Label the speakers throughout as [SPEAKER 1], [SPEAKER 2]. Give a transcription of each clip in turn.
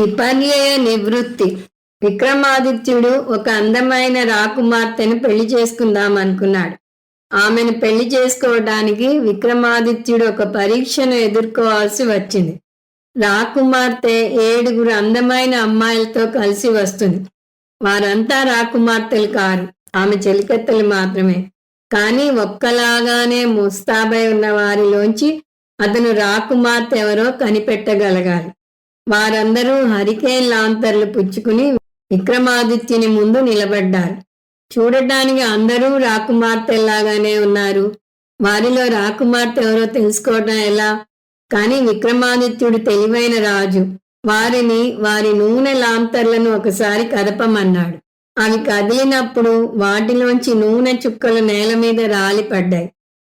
[SPEAKER 1] విపర్యయ నివృత్తి. విక్రమాదిత్యుడు ఒక అందమైన రాకుమార్తెను పెళ్ళి చేసుకుందాం అనుకున్నాడు. ఆమెను పెళ్ళి చేసుకోవడానికి విక్రమాదిత్యుడు ఒక పరీక్షను ఎదుర్కోవాల్సి వచ్చింది. రాకుమార్తె ఏడుగురు అందమైన అమ్మాయిలతో కలిసి వస్తుంది. వారంతా రాకుమార్తెలు కారు. ఆమె చెలికత్తెలు మాత్రమే. కానీ ఒక్కలాగానే ముస్తాబై ఉన్న వారిలోంచి అతను రాకుమార్తె ఎవరో కనిపెట్టగలగాలి. వారందరూ హరికేన్ లాంతర్లు పుచ్చుకుని విక్రమాదిత్యుని ముందు నిలబడ్డారు. చూడటానికి అందరూ రాకుమార్తెలాగానే ఉన్నారు. వారిలో రాకుమార్తె ఎవరో తెలుసుకోవటం ఎలా? కానీ విక్రమాదిత్యుడు తెలివైన రాజు. వారిని వారి నూనె లాంతర్లను ఒకసారి కదపమన్నాడు. అవి కదిలినప్పుడు వాటిలోంచి నూనె చుక్కలు నేల మీద రాలిపడ్డాయి.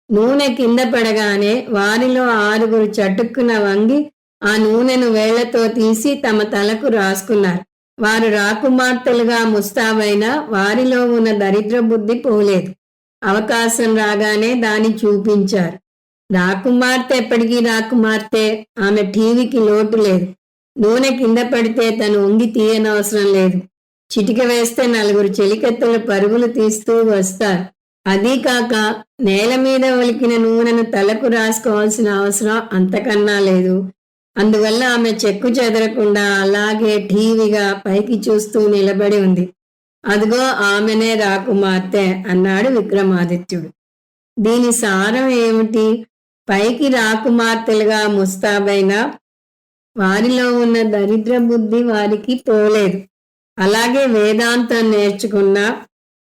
[SPEAKER 1] నూనె కింద పడగానే వారిలో ఆరుగురు చటుక్కున వంగి ఆ నూనెను వేళ్ళతో తీసి తమ తలకు రాసుకున్నారు. వారు రాకుమార్తెలుగా ముస్తాబైన వారిలో ఉన్న దరిద్ర బుద్ధి పోలేదు. అవకాశం రాగానే దాన్ని చూపించారు. రాకుమార్తె ఎప్పటికీ రాకుమార్తె ఆమె టీవీకి లోటు లేదు. నూనె కింద పడితే తను ఉంగి తీయనవసరం లేదు. చిటిక వేస్తే నలుగురు చెలికత్తెలు పరుగులు తీస్తూ వస్తారు. అదీ కాక నేల మీద ఒలికిన నూనెను తలకు రాసుకోవాల్సిన అవసరం అంతకన్నా లేదు. అందువల్ల ఆమె చెక్కు చెదరకుండా అలాగే ఠీవిగా పైకి చూస్తూ నిలబడి ఉంది. అదిగో ఆమెనే రాకుమార్తె అన్నాడు విక్రమాదిత్యుడు. దీని సారం ఏమిటి? పైకి రాకుమార్తెలుగా ముస్తాబైన వారిలో ఉన్న దరిద్ర బుద్ధి వారికి పోలేదు. అలాగే వేదాంతం నేర్చుకున్న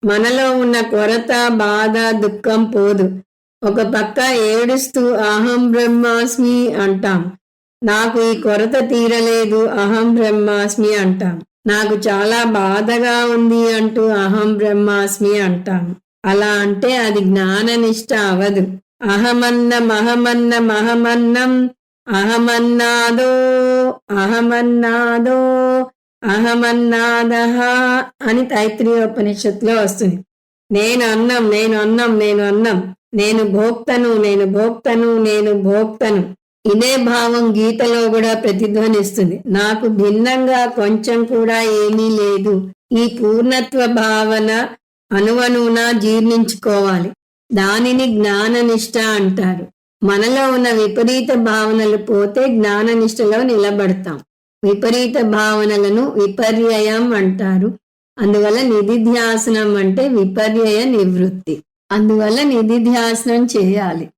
[SPEAKER 1] మనలో ఉన్న కొరత బాధ దుఃఖం పోదు. ఒక పక్క ఏడుస్తూ అహం బ్రహ్మాస్మి అంటాం. నాకు ఈ కొరత తీరలేదు అహం బ్రహ్మాస్మి అంటాం. నాకు చాలా బాధగా ఉంది అంటూ అహం బ్రహ్మాస్మి అంటాం. అలా అంటే అది జ్ఞాననిష్ట అవదు. అహమన్నం అహమన్నం అహమన్నం అహమన్నాదో అహమన్నాదో అహమన్నాదహ అని తైత్రీయోపనిషత్తులో వస్తుంది. నేను అన్నం నేను అన్నం నేను అన్నం నేను భోక్తను నేను భోక్తను నేను భోక్తను. ఇదే భావం గీతలో కూడా ప్రతిధ్వనిస్తుంది. నాకు భిన్నంగా కొంచెం కూడా ఏమీ లేదు. ఈ పూర్ణత్వ భావన అనువనున జీర్ణించుకోవాలి. దానిని జ్ఞాననిష్ట అంటారు. మనలో ఉన్న విపరీత భావనలు పోతే జ్ఞాననిష్టలో నిలబడతాం. విపరీత భావనలను విపర్యయం అంటారు. అందువల్ల నిధిధ్యాసనం అంటే విపర్యయ నివృత్తి. అందువల్ల నిధిధ్యాసనం చేయాలి.